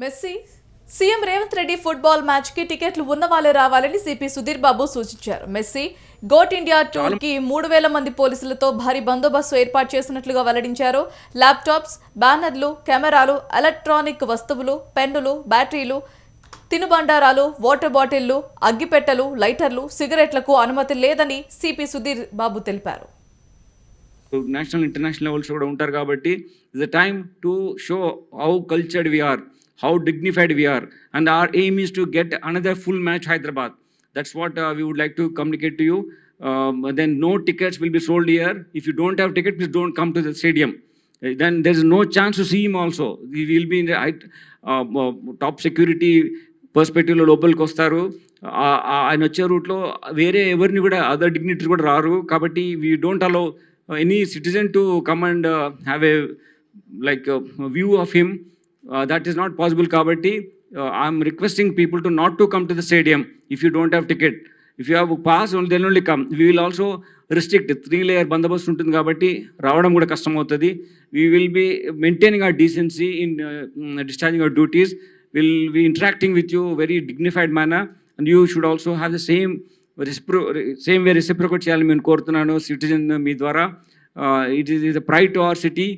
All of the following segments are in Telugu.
Messi? CM Revanth Reddy football మ్యాచ్కి టికెట్లు ఉన్న వాళ్ళే రావాలని సిపి సుధీర్ బాబు సూచించారు. మెస్సీ గోట్ ఇండియా టూర్కి మూడు వేల మంది పోలీసులతో భారీ బందోబస్తు ఏర్పాటు చేసినట్లుగా వెల్లడించారు. ల్యాప్టాప్స్ బ్యానర్లు కెమెరాలు ఎలక్ట్రానిక్ వస్తువులు పెన్నులు బ్యాటరీలు తినుబండారాలు వాటర్ బాటిళ్ళు అగ్గిపెట్టెలు లైటర్లు సిగరెట్లకు అనుమతి లేదని సిపి సుధీర్ బాబు తెలిపారు. నేషనల్ ఇంటర్నేషనల్ లెవెల్స్ కూడా ఉంటారు కాబట్టి is the time to show how cultured we are how dignified we are and our aim is to get another full match Hyderabad that's what we would like to communicate to you then no tickets will be sold here if you don't have ticket please don't come to the stadium then there is no chance to see him also we will be top security పర్స్పెక్టివ్లో లోపలికి వస్తారు ఆ- ఆ- ఆయన వచ్చే రూట్లో వేరే ఎవరిని కూడా అదర్ డిగ్నిటరీ కూడా రారు కాబట్టి we don't allow any citizen to come and have a like view of him that is not possible కాబట్టి I'm requesting people to not to come to the stadium if you don't have ticket if you have pass then only come we will also restrict three layer బందోబస్తు ఉంటుంది కాబట్టి రావడం కూడా కష్టం అవుతుంది we will be maintaining our decency in discharging our duties will be interacting with you very dignified manner and you should also have the same recipro same way reciprocate చేయాలని నేను కోరుతున్నాను. సిటిజన్ మీ ద్వారా. It is is pride to our city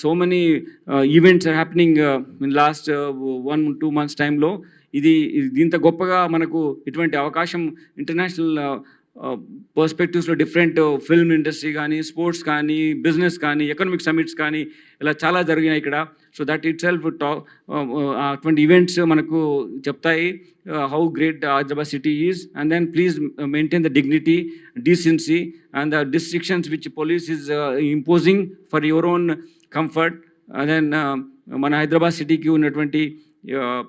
so many events are happening in last one two months టైంలో ఇది దీంత ఇంత గొప్పగా మనకు ఇటువంటి అవకాశం ఇంటర్నేషనల్ పర్స్పెక్టివ్స్లో డిఫరెంట్ ఫిల్మ్ ఇండస్ట్రీ కానీ స్పోర్ట్స్ కానీ బిజినెస్ కానీ ఎకనామిక్ సమిట్స్ కానీ ఇలా చాలా జరిగినాయి ఇక్కడ. సో దట్ ఇట్ సెల్ఫ్ టా అటువంటి ఈవెంట్స్ మనకు చెప్తాయి how great Hyderabad city is and then please maintain the dignity decency and the restrictions which police is imposing for your own comfort then మన హైదరాబాద్ సిటీకి ఉన్నటువంటి uh,